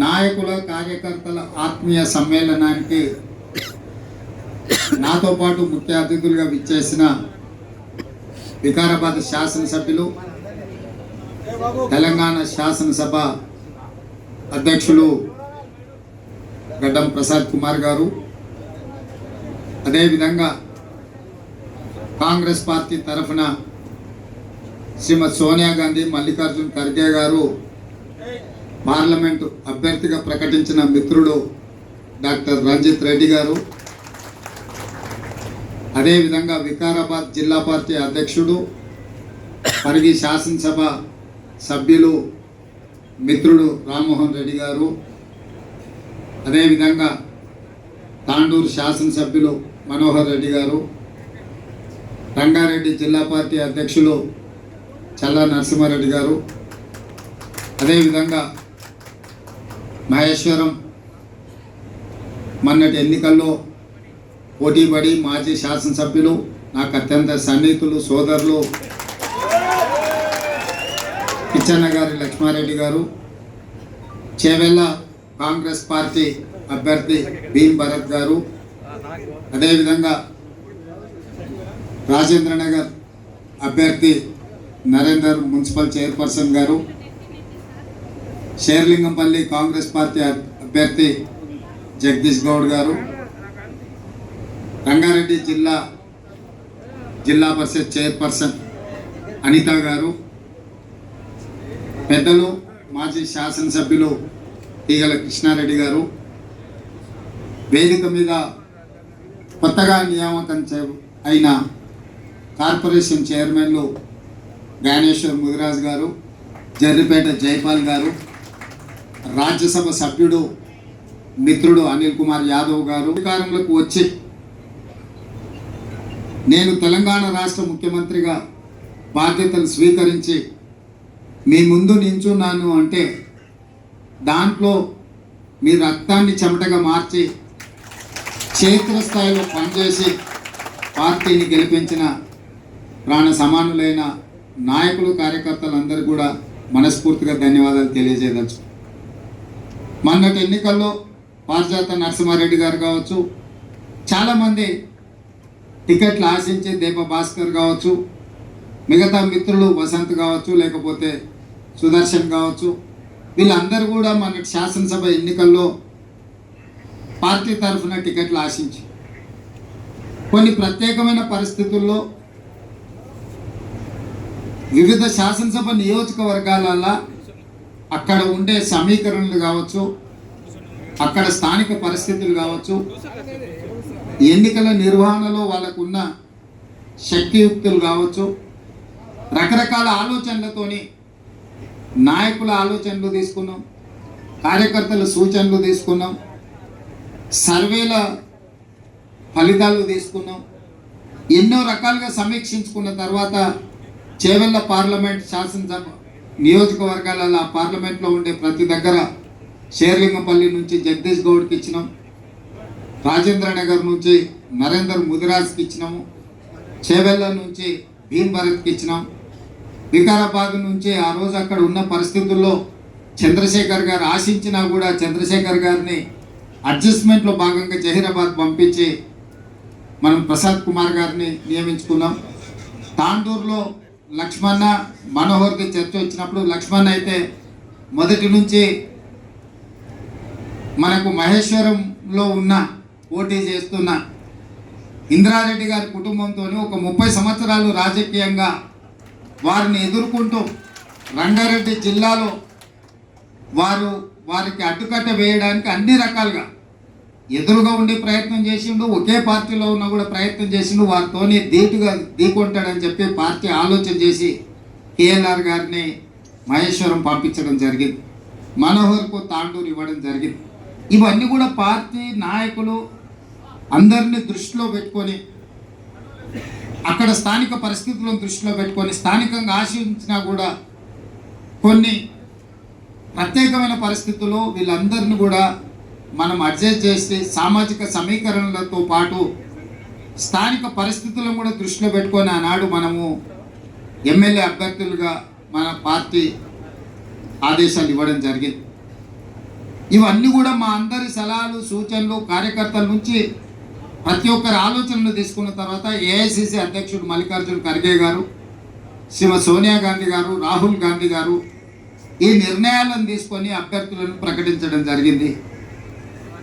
నాయకుల కార్యకర్తల ఆత్మీయ సమ్మేళనానికి నాతో పాటు ముఖ్య అతిథులుగా విచ్చేసిన వికారాబాద్ శాసనసభ్యులు తెలంగాణ శాసనసభ అధ్యక్షులు గడ్డం ప్రసాద్ కుమార్ గారు. అదేవిధంగా కాంగ్రెస్ పార్టీ తరఫున శ్రీమతి సోనియా గాంధీ మల్లికార్జున్ ఖర్గే గారు పార్లమెంటు అభ్యర్థిగా ప్రకటించిన మిత్రుడు డాక్టర్ రంజిత్ రెడ్డి గారు. అదేవిధంగా వికారాబాద్ జిల్లా పార్టీ అధ్యక్షుడు పరిగి శాసనసభ సభ్యులు మిత్రుడు రామ్మోహన్ రెడ్డి గారు. అదేవిధంగా తాండూరు శాసనసభ్యులు మనోహర్ రెడ్డి గారు. రంగారెడ్డి జిల్లా పార్టీ అధ్యక్షులు చల్లా నరసింహారెడ్డి గారు. అదేవిధంగా మహేశ్వరం మొన్నటి ఎన్నికల్లో పోటీపడి మాజీ శాసనసభ్యులు నాకు అత్యంత సన్నిహితులు సోదరులు పిచ్చన్న గారి లక్ష్మారెడ్డి గారు చేవెళ్ళ కాంగ్రెస్ పార్టీ అభ్యర్థి భీమ్ భరత్ గారు అదేవిధంగా రాజేంద్ర నగర్ అభ్యర్థి నరేందర్ మున్సిపల్ చైర్పర్సన్ గారు షేర్లింగంపల్లి కాంగ్రెస్ పార్టీ అభ్యర్థి జగదీష్ గౌడ్ గారు రంగారెడ్డి జిల్లా జిల్లా పరిషత్ చైర్పర్సన్ అనిత గారు పెద్దలు మాజీ శాసనసభ్యులు ఈగల కృష్ణారెడ్డి గారు వేదిక మీద కొత్తగా నియామకం అయిన కార్పొరేషన్ చైర్మన్లు జ్ఞానేశ్వర్ ముదిరాజ్ గారు జర్రిపేట జైపాల్ గారు రాజ్యసభ సభ్యుడు మిత్రుడు అనిల్ కుమార్ యాదవ్ గారు అధికారంలోకి వచ్చి నేను తెలంగాణ రాష్ట్ర ముఖ్యమంత్రిగా బాధ్యతలు స్వీకరించి మీ ముందు నించున్నాను అంటే దాంట్లో మీ రక్తాన్ని చెమటగా మార్చి క్షేత్రస్థాయిలో పనిచేసి పార్టీని గెలిపించిన ప్రాణ సమానులైన నాయకులు కార్యకర్తలందరూ కూడా మనస్ఫూర్తిగా ధన్యవాదాలు తెలియజేయదలుచు మొన్నటి ఎన్నికల్లో పారిజాత నరసింహారెడ్డి గారు కావచ్చు చాలామంది టికెట్లు ఆశించి దీప భాస్కర్ కావచ్చు మిగతా మిత్రులు వసంత్ కావచ్చు లేకపోతే సుదర్శన్ కావచ్చు వీళ్ళందరూ కూడా మన శాసనసభ ఎన్నికల్లో పార్టీ తరఫున టికెట్లు ఆశించి కొన్ని ప్రత్యేకమైన పరిస్థితుల్లో వివిధ శాసనసభ నియోజకవర్గాలలో అక్కడ ఉండే సమీకరణలు కావచ్చు అక్కడ స్థానిక పరిస్థితులు కావచ్చు ఎన్నికల నిర్వహణలో వాళ్ళకున్న శక్తియుక్తులు కావచ్చు రకరకాల ఆలోచనలతోని నాయకుల ఆలోచనలు తీసుకున్నాం కార్యకర్తల సూచనలు తీసుకున్నాం సర్వేల ఫలితాలు తీసుకున్నాం. ఎన్నో రకాలుగా సమీక్షించుకున్న తర్వాత చేవెళ్ళ పార్లమెంట్ శాసనసభ నియోజకవర్గాలలో ఆ పార్లమెంట్లో ఉండే ప్రతి దగ్గర షేర్లింగపల్లి నుంచి జగదీష్ గౌడ్కి ఇచ్చినాం. రాజేంద్ర నగర్ నుంచి నరేందర్ ముదిరాజ్కి ఇచ్చినాము. చేవెళ్ళ నుంచి భీమ్ భరత్కి ఇచ్చినాం. వికారాబాద్ నుంచి ఆ రోజు అక్కడ ఉన్న పరిస్థితుల్లో చంద్రశేఖర్ గారు ఆశించినా కూడా చంద్రశేఖర్ గారిని అడ్జస్ట్మెంట్లో భాగంగా జహీరాబాద్ పంపించి మనం ప్రసాద్ కుమార్ గారిని నియమించుకున్నాం. తాండూరులో లక్ష్మణ మనోహర్కి చర్చ వచ్చినప్పుడు లక్ష్మణ్ అయితే మొదటి నుంచి మనకు మహేశ్వరంలో ఉన్న పోటీ చేస్తున్న ఇంద్రారెడ్డి గారి కుటుంబంతో ఒక ముప్పై సంవత్సరాలు రాజకీయంగా వారిని ఎదుర్కొంటూ రంగారెడ్డి జిల్లాలో వారు వారికి అడ్డుకట్ట వేయడానికి అన్ని రకాలుగా ఎదురుగా ఉండి ప్రయత్నం చేసిండు ఒకే పార్టీలో ఉన్నా కూడా ప్రయత్నం చేసిండు వారితోనే ధీటుగా ఢీకొంటాడని చెప్పి పార్టీ ఆలోచన చేసి కేఎల్ఆర్ గారిని మహేశ్వరం పంపించడం జరిగింది. మనోహర్కు తాండూరు ఇవ్వడం జరిగింది. ఇవన్నీ కూడా పార్టీ నాయకులు అందరినీ దృష్టిలో పెట్టుకొని అక్కడ స్థానిక పరిస్థితులను దృష్టిలో పెట్టుకొని స్థానికంగా ఆశించినా కూడా కొన్ని ప్రత్యేకమైన పరిస్థితుల్లో వీళ్ళందరినీ కూడా మనం అడ్జస్ట్ చేస్తే సామాజిక సమీకరణలతో పాటు స్థానిక పరిస్థితులను కూడా దృష్టిలో పెట్టుకొని ఆనాడు మనము ఎమ్మెల్యే అభ్యర్థులుగా మన పార్టీ ఆదేశాలు ఇవ్వడం జరిగింది. ఇవన్నీ కూడా మా అందరి సలహాలు సూచనలు కార్యకర్తల నుంచి ప్రతి ఒక్కరి ఆలోచనలు తీసుకున్న తర్వాత ఏఐసిసి అధ్యక్షుడు మల్లికార్జున్ ఖర్గే గారు శ్రీమ సోనియా గాంధీ గారు రాహుల్ గాంధీ గారు ఈ నిర్ణయాలను తీసుకొని అభ్యర్థులను ప్రకటించడం జరిగింది.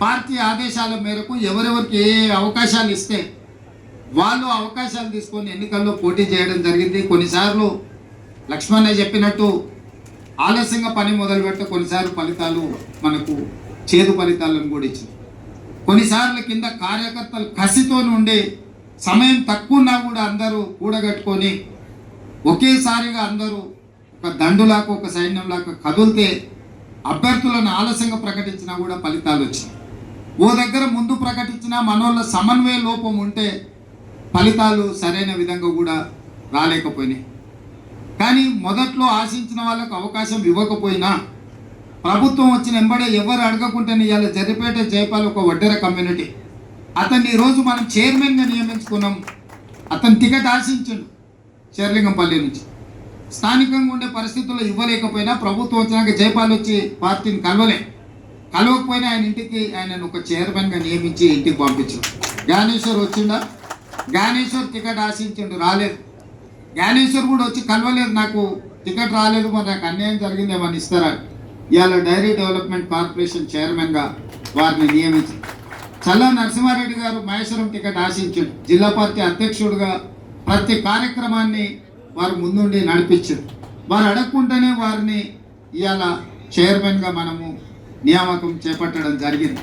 పార్టీ ఆదేశాల మేరకు ఎవరెవరికి ఏ అవకాశాలు ఇస్తే వాళ్ళు అవకాశాలు తీసుకొని ఎన్నికల్లో పోటీ చేయడం జరిగింది. కొన్నిసార్లు లక్ష్మణ్ చెప్పినట్టు ఆలస్యంగా పని మొదలు పెడితే కొన్నిసార్లు ఫలితాలు మనకు చేదు ఫలితాలను కూడా ఇచ్చింది. కొన్నిసార్లు కింద కార్యకర్తలు కసితో నుండి సమయం తక్కువ ఉన్నా కూడా అందరూ కూడగట్టుకొని ఒకేసారిగా అందరూ ఒక దండులాగా ఒక సైన్యంలాగా కదిలితే అభ్యర్థులను ఆలస్యంగా ప్రకటించినా కూడా ఫలితాలు వచ్చాయి ఓ దగ్గర ముందు ప్రకటించిన మనోళ్ళ సమన్వయ లోపం ఉంటే ఫలితాలు సరైన విధంగా కూడా రాలేకపోయినాయి. కానీ మొదట్లో ఆశించిన వాళ్ళకు అవకాశం ఇవ్వకపోయినా ప్రభుత్వం వచ్చిన ఎంబడే ఎవరు అడగకుంటేనే ఇవాళ జరిపేట జయపాల్ ఒక వడ్డెర కమ్యూనిటీ. అతన్ని ఈరోజు మనం చైర్మన్గా నియమించుకున్నాం. అతను టికెట్ ఆశించాడు శేర్లింగంపల్లి నుంచి. స్థానికంగా ఉండే పరిస్థితుల్లో ఇవ్వలేకపోయినా ప్రభుత్వం వచ్చినాక జయపాల్ వచ్చి పార్టీని కలవలే. కలవకపోయినా ఆయన ఇంటికి ఆయనను ఒక చైర్మన్గా నియమించి ఇంటికి పంపించారు జ్ఞానేశ్వర్ వచ్చిండా? జ్ఞానేశ్వర్ టికెట్ ఆశించిండు రాలేదు. జ్ఞానేశ్వర్ కూడా వచ్చి కలవలేదు నాకు టికెట్ రాలేదు మరి నాకు అన్యాయం జరిగింది ఏమని ఇస్తారా? ఇవాళ డైరీ డెవలప్మెంట్ కార్పొరేషన్ చైర్మన్గా వారిని నియమించి. చల్లా నరసింహారెడ్డి గారు మహేశ్వరం టికెట్ ఆశించాడు. జిల్లా పార్టీ అధ్యక్షుడిగా ప్రతి కార్యక్రమాన్ని వారు ముందుండి నడిపించారు వారు అడగకుండానే వారిని ఇవాళ చైర్మన్గా మనము నియామకం చేపట్టడం జరిగింది.